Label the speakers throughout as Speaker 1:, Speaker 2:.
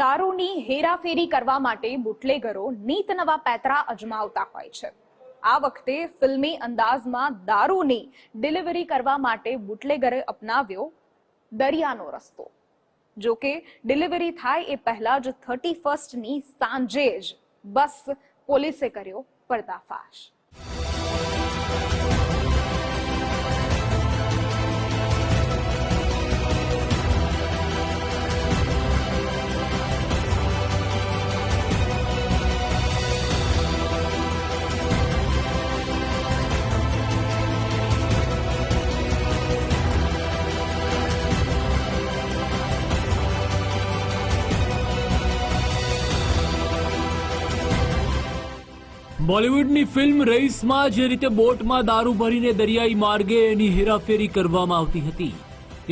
Speaker 1: દારૂની હેરાફેરી કરવા માટે બુટલેગરો નીત નવા પેતરા અજમાવતા હોય છે. આ વખતે ફિલ્મી અંદાજમાં દારૂની ડિલિવરી કરવા માટે બુટલેગરે અપનાવ્યો દરિયાનો રસ્તો. જો કે ડિલિવરી થાય એ પહેલા જ થર્ટી ફર્સ્ટની સાંજે જ બસ પોલીસે કર્યો પર્દાફાશ.
Speaker 2: બોલિવૂડની ફિલ્મ રઈસમાં જે રીતે બોટમાં દારૂ ભરીને દરિયાઈ માર્ગે એની હેરાફેરી કરવામાં આવતી હતી,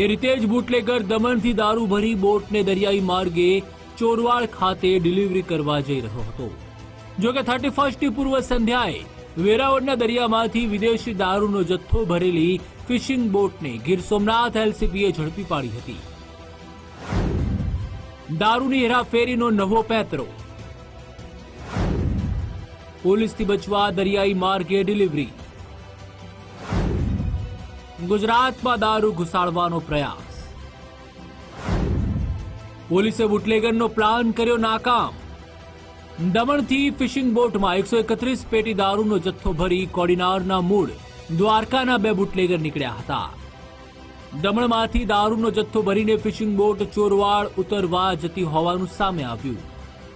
Speaker 2: એ રીતે જ બુટલેગર દમણથી દારૂ ભરી બોટને દરિયાઈ માર્ગે ચોરવાડ ખાતે ડિલિવરી કરવા જઈ રહ્યો હતો. જો કે થર્ટી ફર્સ્ટની પૂર્વ સંધ્યાએ વેરાવળના દરિયામાંથી વિદેશી દારૂનો જથ્થો ભરેલી ફિશિંગ બોટને ગીર સોમનાથ એલસીબીએ ઝડપી પાડી હતી. દારૂની હેરાફેરીનો નવો પેતરો પોલીસથી બચવા દરિયાઈ માર્ગે ડિલિવરી. ગુજરાતમાં દારૂ ઘુસાડવાનો પ્રયાસ. પોલીસે બુટલેગરનો પ્લાન કર્યો નાકામ. દમણથી ફિશિંગ બોટમાં એકસો એકત્રીસ પેટી દારૂનો જથ્થો ભરી કોડીનારના મૂળ દ્વારકાના બે બુટલેગર નીકળ્યા હતા. દમણમાંથી દારૂનો જથ્થો ભરીને ફિશિંગ બોટ ચોરવાડ ઉતરવા જતી હોવાનું સામે આવ્યું.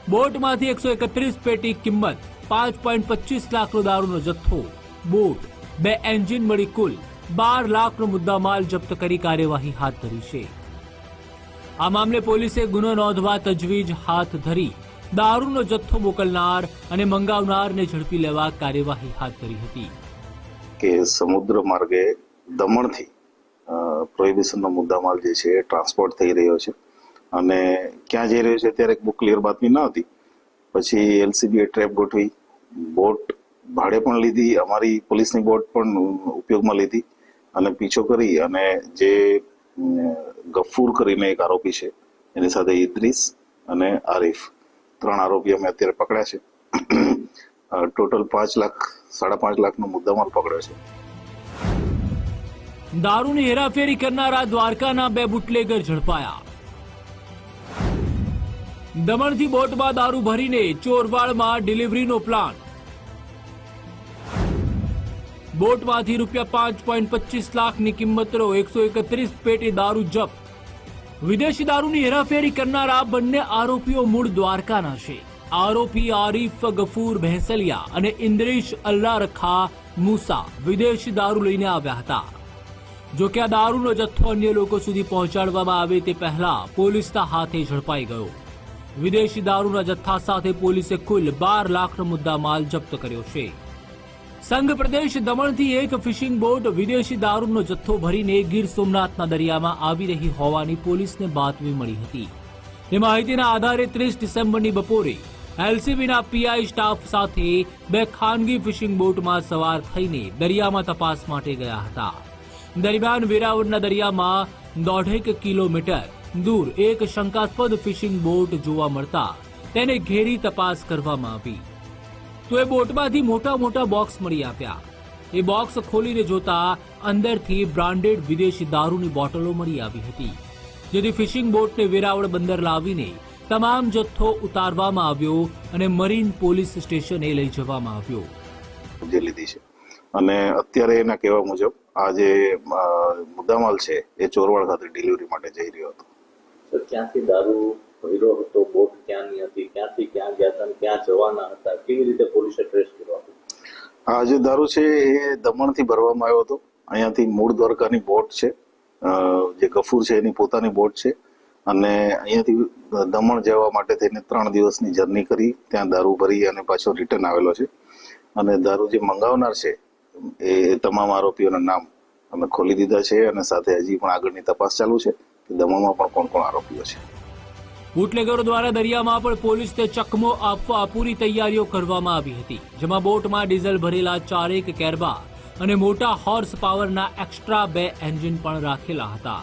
Speaker 2: બોટમાંથી એકસો એકત્રીસ પેટી કિંમત પાંચ પોઈન્ટ પચીસ લાખનો દારૂનો જથ્થો, બોટ, બે એન્જિન મળી કુલ બાર લાખનો મુદ્દામાલ જપ્ત કરી કાર્યવાહી હાથ ધરી છે. આ મામલે પોલીસે ગુનો નોંધવા તજવીજ હાથ ધરી, દારૂનો જથ્થો મોકલનાર અને મંગાવનારને ઝડપી લેવા કાર્યવાહી હાથ ધરી હતી.
Speaker 3: કે સમુદ્ર માર્ગે દમણથી પ્રોહિબિશનનો મુદ્દામાલ જે છે એ ટ્રાન્સપોર્ટ થઈ રહ્યો છે. અને ક્યાં જઈ રહ્યો છે ત્યારે બહુ ક્લિયર બાતમી ન હતી. પછી એલસીબીએ ટ્રેપ ગોઠવી બોટ ભાડે પણ લીધી, અમારી પોલીસની બોટ પણ ઉપયોગમાં લીધી અને પીછો કરી અને જે ગફૂર કરીને એક આરોપી છે, એની સાથે ઇદ્રીસ અને આરીફ. ત્રણ આરોપી અમે અત્યારે પકડ્યા છે. ટોટલ પાંચ લાખ, સાડા પાંચ લાખનો મુદ્દામાલ પકડ્યો છે.
Speaker 2: દારૂની હેરાફેરી કરનારા દ્વારકાના બે બુટલેગર ઝડપાયા. દમણથી બોટમાં દારૂ ભરીને ચોરવાડમાં ડિલિવરીનો પ્લાન. બોટમાંથી રૂપિયા પાંચ પોઈન્ટ પચીસ લાખની કિંમતનો એકસો એકત્રીસ પેટી દારૂ જપ્ત. વિદેશી દારૂની હેરાફેરી કરનારા બંને આરોપીઓ મૂળ દ્વારકાના છે. આરોપી આરીફ ગફૂર ભેંસલિયા અને ઇન્દ્રિશ અલ્લા રખા મૂસા વિદેશી દારૂ લઈને આવ્યા હતા. જો કે આ દારૂનો જથ્થો અન્ય લોકો સુધી પહોંચાડવામાં આવે તે પહેલા પોલીસના હાથે ઝડપાઈ ગયો. વિદેશી દારૂના જથ્થા સાથે પોલીસે કુલ બાર લાખનો મુદ્દા માલ જપ્ત કર્યો છે. સંઘ પ્રદેશ દમણથી એક ફિશિંગ બોટ વિદેશી દારૂનો જથ્થો ભરીને ગીર સોમનાથના દરિયામાં આવી રહી હોવાની પોલીસને બાતમી મળી હતી. એ માહિતીના આધારે ત્રીસ ડિસેમ્બરની બપોરે એલસીબીના પીઆઈ સ્ટાફ સાથે બે ખાનગી ફિશિંગ બોટમાં સવાર થઈને દરિયામાં તપાસ માટે ગયા હતા. દરમિયાન વેરાવળના દરિયામાં દોઢેક કિલોમીટર દૂર એક શંકાસ્પદ ફિશિંગ બોટ જોવા મળતા તેને ઘેરી તપાસ કરવામાં આવી. તો એ બોટમાંથી મોટા મોટા બોક્સ મળી આવ્યા. એ બોક્સ ખોલીને જોતા અંદરથી બ્રાન્ડેડ વિદેશી દારૂની બોટલો મળી આવી હતી, જેથી ફિશિંગ બોટને વેરાવળ બંદર લાવીને તમામ જથ્થો ઉતારવામાં આવ્યો અને મરીન પોલીસ સ્ટેશને લઈ જવામાં આવ્યો.
Speaker 3: લીધી છે. અને અત્યારે એના કહેવા મુજબ આ જે મુદ્દામાલ છે, એ ચોરવાડ ખાતે ડિલિવરી માટે જઈ રહ્યો હતો.
Speaker 4: તો ક્યાંથી દારૂ ભર્યો હતો, બોટ ક્યાંની હતી, ક્યાંથી ક્યાં ગયા હતા ક્યાં જવાના હતા, કેવી રીતે પોલીસે ટ્રેસ કર્યો
Speaker 3: આ જે દારૂ છે એ દમણથી ભરવામાં આવ્યો હતો. અહીંયાથી મૂળ દ્વારકાની બોટ છે. જે ગફૂર છે એની પોતાની બોટ છે. અને અહીંયાથી દમણ જવા માટે થઈને ત્રણ દિવસની જર્ની કરી, ત્યાં દારૂ ભરી અને પાછો રિટર્ન આવેલો છે. અને દારૂ જે મંગાવનાર છે, એ તમામ આરોપીઓના નામ અમે ખોલી દીધા છે અને સાથે હજી પણ આગળની તપાસ ચાલુ છે. દમણમાં પણ કોણ કોણ આરોપીઓ છે
Speaker 2: બુટલેગરો દ્વારા દરિયામાં પણ પોલીસને ચકમો આપવા પૂરી તૈયારીઓ કરવામાં આવી હતી, જેમાં બોટમાં ડીઝલ ભરેલા ચારેક કેરબા અને મોટા હોર્સ પાવરના એક્સ્ટ્રા બે એન્જિન પણ રાખેલા હતા.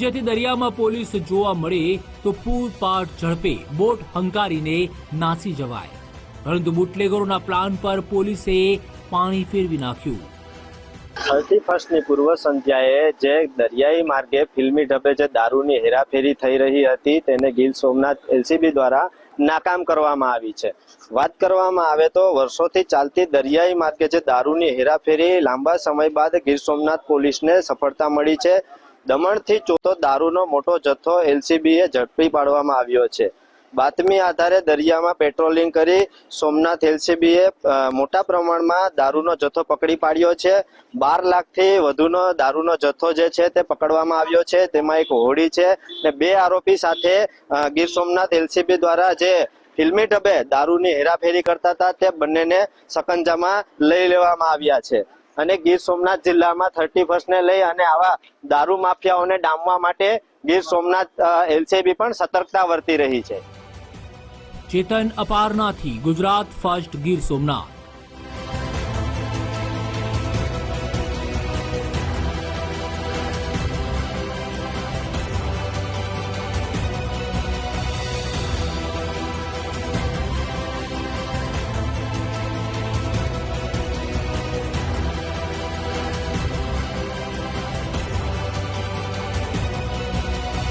Speaker 2: જેથી દરિયામાં પોલીસ જોવા મળે તો પૂરપાટ ઝડપે બોટ હંકારીને નાસી જવાય. પરંતુ બુટલેગરોના પ્લાન પર પોલીસે પાણી ફેરવી નાખ્યું.
Speaker 5: થર્ટી ફર્સ્ટની પૂર્વ સંધ્યાએ જે દરિયાઈ માર્ગે ફિલ્મી ઢબે જે દારૂની હેરાફેરી થઈ રહી હતી તેને ગીર સોમનાથ એલસીબી દ્વારા નાકામ કરવામાં આવી છે. વાત કરવામાં આવે તો વર્ષોથી ચાલતી દરિયાઈ માર્ગે જે દારૂની હેરાફેરી લાંબા સમય બાદ ગીર સોમનાથ પોલીસને સફળતા મળી છે. દમણથી ચોથો દારૂનો મોટો જથ્થો એલસીબીએ ઝડપી પાડવામાં આવ્યો છે. બાતમી આધારે દરિયામાં પેટ્રોલિંગ કરી સોમનાથ એલસીબીએ મોટા પ્રમાણમાં દારૂનો જથ્થો પકડી પાડ્યો છે. બાર લાખથી વધુનો દારૂનો જથ્થો જે છે તે પકડવામાં આવ્યો છે. તેમાં એક હોડી છે ને બે આરોપી સાથે ગીર સોમનાથ એલસીબી દ્વારા જે ફિલ્મી ઢબે દારૂની હેરાફેરી કરતા હતા તે બંનેને સકંજામાં લઈ લેવામાં આવ્યા છે અને ગીર સોમનાથ જિલ્લામાં થર્ટી ફર્સ્ટને લઈ અને આવા દારૂ માફિયાઓને ડામવા માટે ગીર સોમનાથ એલસીબી પણ સતર્કતા વર્તી રહી છે.
Speaker 2: ચેતન અપારનાથી ગુજરાત ફર્સ્ટ ગીર સોમનાથ.